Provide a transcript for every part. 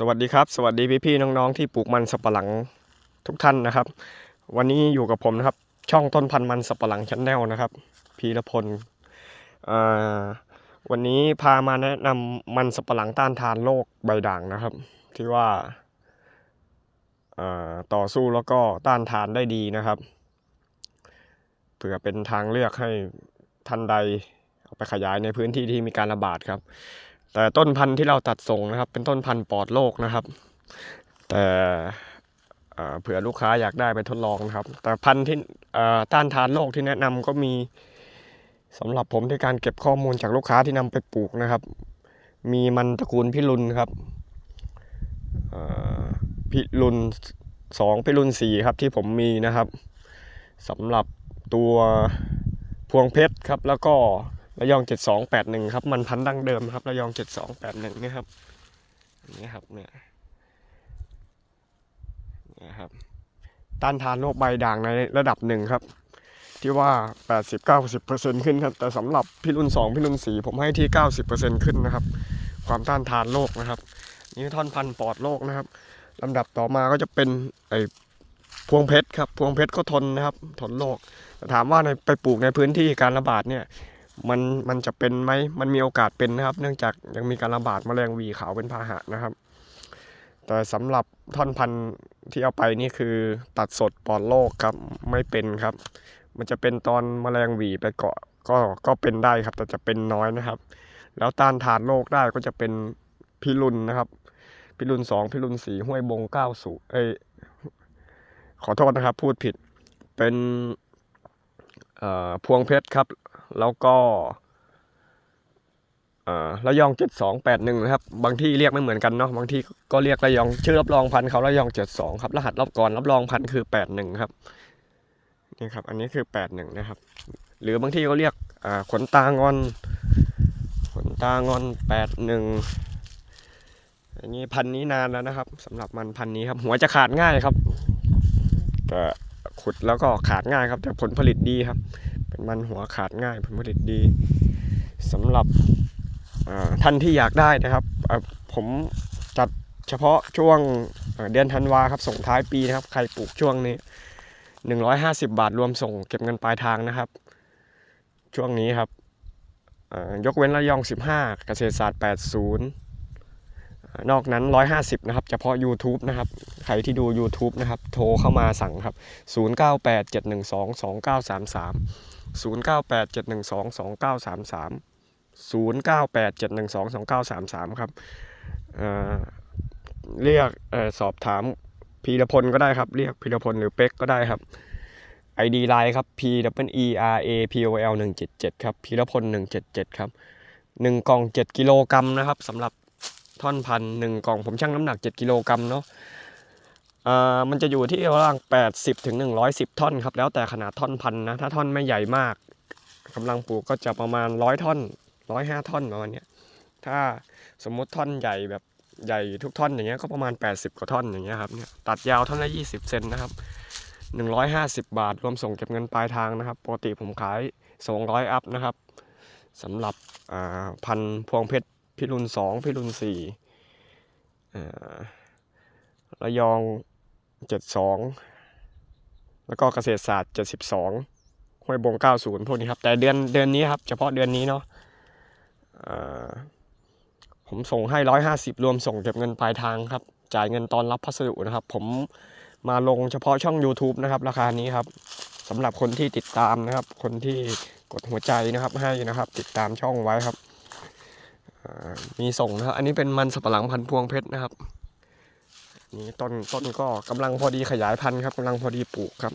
สวัสดีครับ สวัสดีพี่ๆน้องๆที่ปลูกมันสับปะหลังทุกท่านนะครับ วันนี้อยู่กับผมนะครับ ช่องต้นพันธุ์มันสับปะหลังชั้นแนลนะครับ พีรพลวันนี้พามาแนะนำมันสับปะหลังต้านทานโรคใบด่างนะครับ ที่ว่าต่อสู้แล้วก็ต้านทานได้ดีนะครับเผื่อเป็นทางเลือกให้ท่านใดเอาไปขยายในพื้นที่ที่มีการระบาดครับ แต่ต้นพันธุ์ที่เราตัดส่งนะครับ เป็นต้นพันธุ์ปลอดโรคนะครับ แต่เผื่อลูกค้าอยากได้ไปทดลองนะครับ แต่พันธุ์ที่ต้านทานโรคที่แนะนำก็มีสำหรับผมในการเก็บข้อมูลจากลูกค้าที่นำไปปลูกนะครับ มีมันตระกูลพิรุณครับพิรุณสองพิรุณสี่ครับที่ผมมีนะครับสำหรับตัวพวงเพชรครับแล้วก็ ระยอง7281ครับ มันพันธุ์ดั้งเดิมครับระยอง7281เนี่ครับนนี้ครับเนี่ยนี่ครับ ต้านทานโรคใบด่างในระดับหนึ่งครับ ที่ว่า 80-90%ขึ้นครับ แต่สำหรับพี่รุ่น 2 พี่รุ่น 4 ผมให้ที่ 90%ขึ้นนะครับ ความต้านทานโรคนะครับ นี่ท่อนพันธุ์ปลอดโรคนะครับลำดับต่อมาก็จะเป็นไอ้พวงเพชรครับ พวงเพชรก็ทนนะครับ ทนโรคแต่ถามว่าในไปปลูกในพื้นที่การระบาดเนี่ย มันมันจะเป็นไหมมันมีโอกาสเป็นนะครับ เนื่องจากยังมีการระบาดแมลงวีขาวเป็นพาหะนะครับ แต่สำหรับท่อนพันธุ์ที่เอาไปนี่คือตัดสดปลอดโรคครับไม่เป็นครับ มันจะเป็นตอนแมลงวีไปเกาะก็ก็เป็นได้ครับ แต่จะเป็นน้อยนะครับ แล้วต้านทานโรคได้ก็จะเป็นพิรุณนะครับ พิรุณสองพิรุณสี่ห้วยบงเก้าสูเอ้ยขอโทษนะครับ พูดผิดเป็นพวงเพชรครับ แล้วก็เอ่อระยอง7281นะครับ บางที่เรียกไม่เหมือนกันเนาะบางที่ก็เรียกระยองชื่อรับรองพันเขาระยอง72ครับ รหัสรับก่อนรับรองพันธุ์คือ81ครับนี่ครับ อันนี้คือ81นะครับ หรือบางที่ก็เรียกอ่าขนตางอน ขนตางอน81อันนี้พันนี้นานแล้วนะครับสำหรับมันพันนี้ครับ หัวจะขาดง่ายครับก็ขุดแล้วก็ขาดง่ายครับ แต่ผลผลิตดีครับ มันหัวขาดง่ายผลผลิตดีสำหรับท่านที่อยากได้นะครับ ผมจัดเฉพาะช่วงเดือนธันวาครับส่งท้ายปีนะครับ ใครปลูกช่วงนี้ 150 บาทรวมส่งเก็บเงินปลายทางนะครับ ช่วงนี้ครับยกเว้นระยอง 15 เกษตรศาสตร์ 80 นอกนั้น 150 นะครับ เฉพาะ YouTube นะครับ ใครที่ดู YouTube นะครับ โทรเข้ามาสั่งครับ 0987122933 0987122933 ครับเอ่อเรียกเอ่อสอบถามพีรพลก็ได้ครับ เรียกพีรพลหรือเป็กก็ได้ครับ ID ไลน์ครับ P W E R A P O L 177ครับพีรพล177ครับหนึ่งกล่อง 7 กิโลกรัมนะครับสำหรับท่อนพันหนึ่งกล่องผมชั่งน้ำหนัก 7 กิโลกรัมเนาะ มันจะอยู่ที่ระหว่าง 80ถึง110 ท่อนครับ แล้วแต่ขนาดท่อนพันนะ ถ้าท่อนไม่ใหญ่มากกำลังปลูกก็จะประมาณ 100 ท่อน 105 ท่อนประมาณนี้ถ้าสมมติท่อนใหญ่แบบใหญ่ทุกท่อนอย่างเงี้ยก็ประมาณ 80 กว่าท่อนอย่างเงี้ยครับเนี่ยตัดยาวท่อนละ 20 เซนนะครับ 150 บาท รวมส่งเก็บเงินปลายทางนะครับ ปกติผมขาย 200 อัพนะครับสำหรับพันพวงเพชรพิรุณ2พิรุณ4อ่ ระยอง 72 แล้วก็เกษตรศาสตร์ 72ห้วยบง 90 พวกนี้ครับ แต่เดือนเดือนนี้ครับ เฉพาะเดือนนี้เนาะผมส่งให้ 150 รวมส่งเก็บเงินปลายทางครับ จ่ายเงินตอนรับพัสดุนะครับ ผมมาลงเฉพาะช่อง YouTube นะครับ ราคานี้ครับสำหรับคนที่ติดตามนะครับ คนที่กดหัวใจนะครับให้นะครับ ติดตามช่องไว้ครับมีส่งนะครับ อันนี้เป็นมันสับปะหลังพันธุ์พวงเพชรนะครับ นี่ต้นต้นก็กำลังพอดีขยายพันธุ์ครับกำลังพอดีปลูกครับ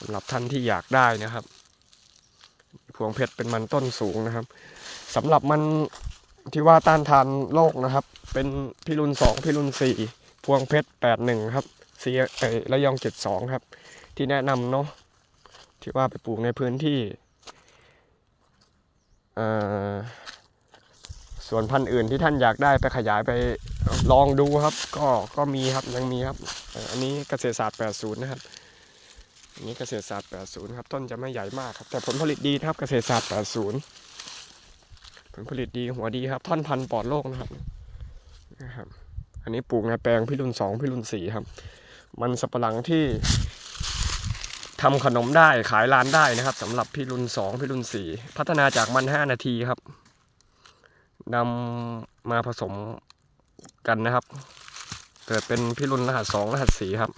สำหรับท่านที่อยากได้นะครับ พวงเพชรเป็นมันต้นสูงนะครับสำหรับมันที่ว่าต้านทานโรคนะครับ เป็นพิรุณสองพิรุณสี่พวงเพชรแปดหนึ่งครับเสียเอระยองเจ็ดสองครับ ที่แนะนำเนาะที่ว่าไปปลูกในพื้นที่อ่อ ส่วนพันธุ์อื่นที่ท่านอยากได้ไปขยายไปลองดูครับ ก็ก็มีครับยังมีครับ อันนี้เกษตรศาสตร์ 80 นะครับอันนี้เกษตรศาสตร์ 80 ครับต้นจะไม่ใหญ่มากครับแต่ผลผลิตดีครับเกษตรศาสตร์ 80 ผลผลิตดีหัวดีครับท่อนพันธุ์ปลอดโรคนะครับนะครับ อันนี้ปลูกในแปลงพี่รุ่นสองพี่รุ่นสี่ครับ มันสับปะหลังที่ทำขนมได้ขายร้านได้นะครับสำหรับพี่รุ่นสองพี่รุ่นสี่พัฒนาจากมันห้านาทีครับ นำมาผสมกันนะครับ เกิดเป็นพี่รุ่นรหัสสองรหัสสี่ครับ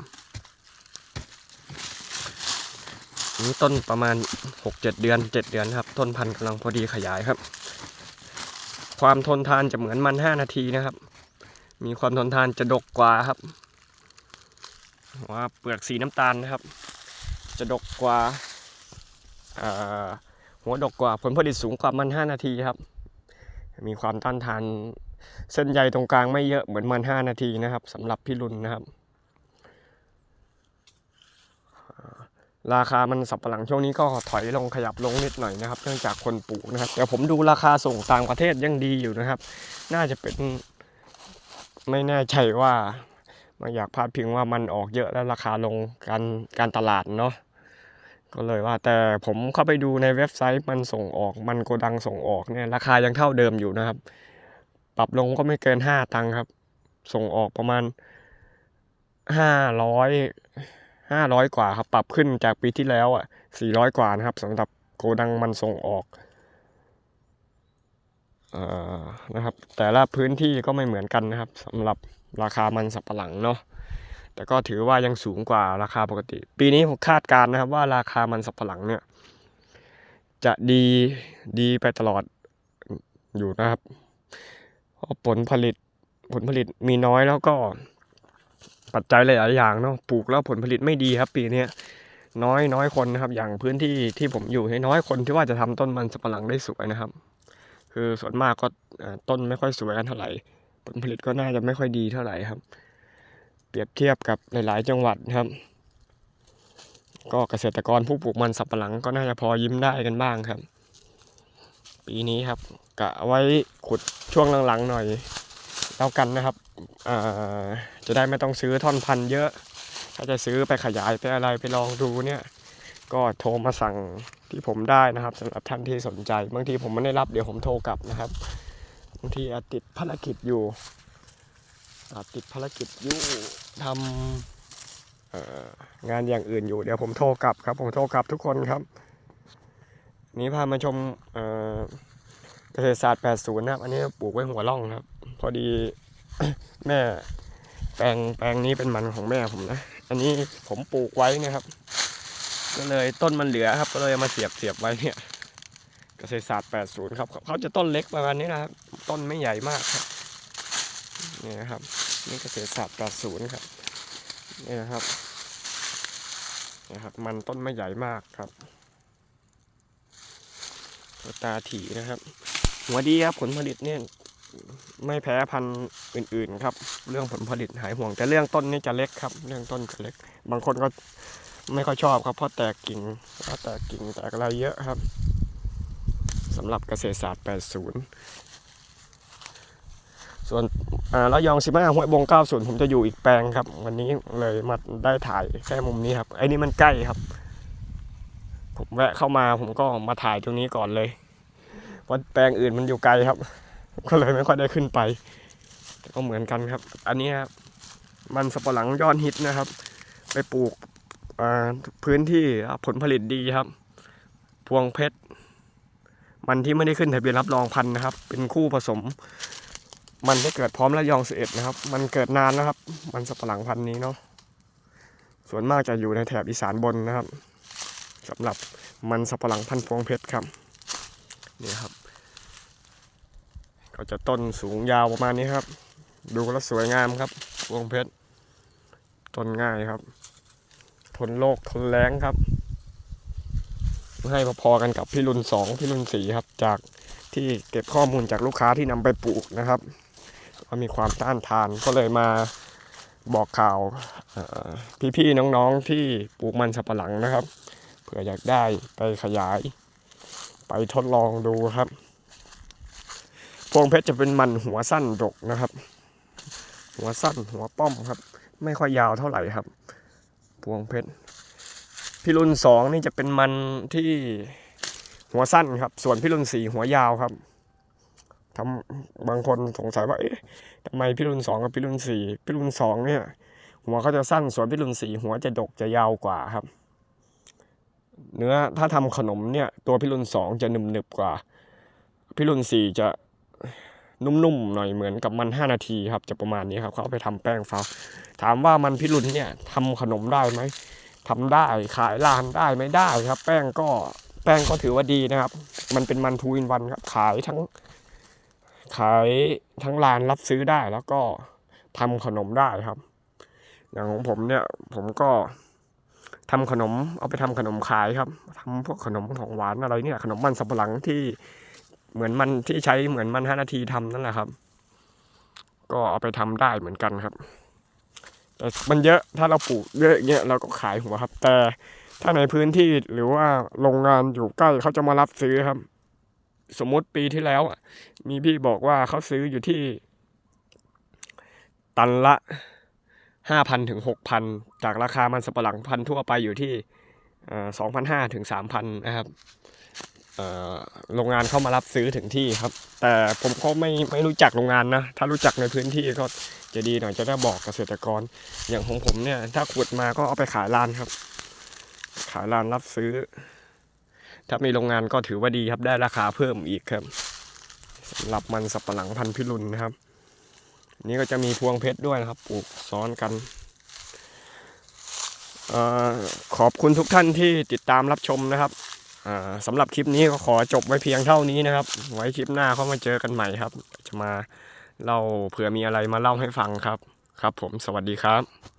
นี่ต้นประมาณหกเจ็ดเดือนเจ็ดเดือนครับ ต้นพันธุ์กำลังพอดีขยายครับ ความทนทานจะเหมือนมันห้านาทีนะครับ มีความทนทานจะดกกว่าครับว่าเปลือกสีน้ำตาลนะครับ จะดกกว่าหัวดกกว่าผลผลิตสูงกว่ามันห้านาทีครับ มีความต้านทานเส้นใยตรงกลางไม่เยอะเหมือนมันห้านาทีนะครับสำหรับพี่รุนนะครับ ราคามันสับปะหลังช่วงนี้ก็ถอยลงขยับลงนิดหน่อยนะครับเนื่องจากคนปลูกนะครับแต่ผมดูราคาส่งต่างประเทศยังดีอยู่นะครับ น่าจะเป็นไม่แน่ใจว่าไม่อยากพลาดพิงว่ามันออกเยอะแล้วราคาลงการการตลาดเนาะ ก็เลยว่าแต่ผมเข้าไปดูในเว็บไซต์มันส่งออกมันโกดังส่งออกเนี่ยราคายังเท่าเดิมอยู่นะครับ ปรับลงก็ไม่เกิน5ตังค์ครับ ส่งออกประมาณ500 500กว่าครับ ปรับขึ้นจากปีที่แล้วอะ400กว่านะครับสำหรับโกดังมันส่งออกอนะครับแต่ละพื้นที่ก็ไม่เหมือนกันนะครับสำหรับราคามันสับปะหลังเนาะ แต่ก็ถือว่ายังสูงกว่าราคาปกติ ปีนี้ผมคาดการณ์นะครับว่าราคามันสับปะหลังเนี่ย จะดีดีไปตลอดอยู่นะครับเพราะผลผลิตผลผลิตมีน้อยแล้วก็ปัจจัยหลายอย่างเนาะปลูกแล้วผลผลิตไม่ดีครับปีนี้น้อยน้อยคนนะครับ อย่างพื้นที่ที่ผมอยู่ให้น้อยคนที่ว่าจะทำต้นมันสับปะหลังได้สวยนะครับ คือส่วนมากก็ต้นไม่ค่อยสวยกันเท่าไหร่ ผลผลิตก็น่าจะไม่ค่อยดีเท่าไหร่ครับ รียบเทียบกับหลาย ๆ จังหวัดนะครับ ก็เกษตรกรผู้ปลูกมันสับปะหลังก็น่าจะพอยิ้มได้กันบ้างครับ ปีนี้ครับกะไว้ขุดช่วงหลัง ๆ หน่อยแล้วกันนะครับจะได้ไม่ต้องซื้อท่อนพันธุ์เยอะ ถ้าจะซื้อไปขยายไปอะไรไปลองดูเนี่ยก็โทรมาสั่งที่ผมได้นะครับสำหรับท่านที่สนใจ บางทีผมไม่ได้รับเดี๋ยวผมโทรกลับนะครับบางทีอาจติดภารกิจอยู่อาจติดภารกิจอยู่ ทำงานอย่างอื่นอยู่เดี๋ยวผมโทรกลับครับ ผมโทรกลับทุกคนครับ นี้พามาชมเกษตรศาสตร์ 80 นะครับ อันนี้ปลูกไว้หัวร่องครับ พอดีแม่แปลงแปลงนี้เป็นมันของแม่ผมนะ อันนี้ผมปลูกไว้นะครับ ก็เลยต้นมันเหลือครับ ก็เลยมาเสียบเสียบไว้เนี่ยเกษตรศาสตร์ 80 ครับ เขาเขาจะต้นเล็กประมาณนี้นะครับ ต้นไม่ใหญ่มากครับ นี่นะครับ นี่เกษตรศาสตร์80ครับนี่นะครับนะครับ มันต้นไม่ใหญ่มากครับตาถี่นะครับ หัวดีครับผลผลิตเนี่ยไม่แพ้พันธุ์อื่น ๆ ครับ เรื่องผลผลิตหายห่วงแต่เรื่องต้นนี่จะเล็กครับ เรื่องต้นจะเล็ก บางคนก็ไม่ค่อยชอบครับเพราะแตกกิ่งเพราะแตกกิ่งแตกอะไรเยอะครับสำหรับเกษตรศาสตร์ 80 ส่วนอ่าระยอง15ห้วยบง90ผมจะอยู่อีกแปลงครับ วันนี้เลยมาได้ถ่ายแค่มุมนี้ครับไอ้นี่มันใกล้ครับ ผมแวะเข้ามาผมก็มาถ่ายตรงนี้ก่อนเลยเพราะแปลงอื่นมันอยู่ไกลครับ ก็เลยไม่ค่อยได้ขึ้นไปก็เหมือนกันครับ อันนี้ครับมันสับปะหลังยอดฮิตนะครับ ไปปลูกพื้นที่ผลผลิตดีครับ พวงเพชร มันที่ไม่ได้ขึ้นทะเบียนรับรองพันธุ์นะครับ เป็นคู่ผสม มันที่เกิดพร้อมระยองสิเอ็ดนะครับ มันเกิดนานนะครับ มันสับปะหลังพันธุ์นี้เนาะ ส่วนมากจะอยู่ในแถบอีสานบนนะครับสำหรับมันสับปะหลังพันธุ์พวงเพชรครับ นี่ครับ ก็จะต้นสูงยาวประมาณนี้ครับ ดูแล้วสวยงามครับ พวงเพชร ต้นง่ายครับ ทนโรคทนแรงครับ ให้พอๆกันกับพี่รุ่นสองพี่รุ่นสี่ครับ จากที่เก็บข้อมูลจากลูกค้าที่นำไปปลูกนะครับ ว่ามีความต้านทานก็เลยมาบอกข่าวพี่ๆน้องๆที่ปลูกมันสับปะหลังนะครับ เผื่ออยากได้ไปขยาย ไปทดลองดูครับพวงเพชรจะเป็นมันหัวสั้นดกนะครับ หัวสั้นหัวป้อมครับ ไม่ค่อยยาวเท่าไหร่ครับ พวงเพชรพี่รุ่นสองนี่จะเป็นมันที่หัวสั้นครับ ส่วนพี่รุ่นสี่หัวยาวครับ ทำบางคนสงสัยว่าเอ๊ะทำไมพี่รุ่นสองกับพี่รุ่นสี่พี่รุ่นสองเนี่ยหัวเขาจะสั้นส่วนพี่รุ่นสี่หัวจะดกจะยาวกว่าครับ เนื้อถ้าทำขนมเนี่ยตัวพี่รุ่นสองจะหนึบหนึบกว่าพี่รุ่นสี่จะนุ่มๆหน่อยเหมือนกับมันห้านาทีครับจะประมาณนี้ครับเขาเอาไปทำแป้งฟ้าถามว่ามันพี่รุ่นเนี่ยทำขนมได้ไหมทำได้ขายร้านได้ไหม่ได้ครับ แป้งก็แป้งก็ถือว่าดีนะครับ มันเป็นมันทูอินวันครับขายทั้ง ขายทั้งร้านรับซื้อได้แล้วก็ทำขนมได้ครับ อย่างของผมเนี่ยผมก็ทำขนมเอาไปทำขนมขายครับทำพวกขนมของหวานอะไรเนี่ยขนมมันสับปะหลังที่เหมือนมันที่ใช้เหมือนมันห้านาทีทำนั่นแหละครับ ก็เอาไปทำได้เหมือนกันครับ แต่มันเยอะถ้าเราปลูกเยอะอย่างเงี้ยเราก็ขายหัวครับ แต่ถ้าในพื้นที่หรือว่าโรงงานอยู่ใกล้เขาจะมารับซื้อครับ สมมติปีที่แล้ว มีพี่บอกว่าเขาซื้ออยู่ที่ ตันละห้าพันถึงหกพันจากราคามันสับปะหลังพันธุ์ทั่วไปอยู่ที่สองพันห้าถึงสามพันนะครับโรงงานเข้ามารับซื้อถึงที่ครับ แต่ผมก็ไม่ไม่รู้จักโรงงานนะ ถ้ารู้จักในพื้นที่ก็จะดีหน่อยจะได้บอกเกษตรกร อย่างของผมเนี่ย ถ้าขุดมาก็เอาไปขายร้านครับ ขายร้านรับซื้อ ถ้ามีโรงงานก็ถือว่าดีครับได้ราคาเพิ่มอีกครับสำหรับมันสับปะหลังพันพิรุณนะครับ นี่ก็จะมีพวงเพชรด้วยนะครับปลูกซ้อนกันออขอบคุณทุกท่านที่ติดตามรับชมนะครับสำหรับคลิปนี้ก็ขอจบไว้เพียงเท่านี้นะครับ ไว้คลิปหน้าเข้ามาเจอกันใหม่ครับ จะมาเล่าเผื่อมีอะไรมาเล่าให้ฟังครับ ครับผมสวัสดีครับ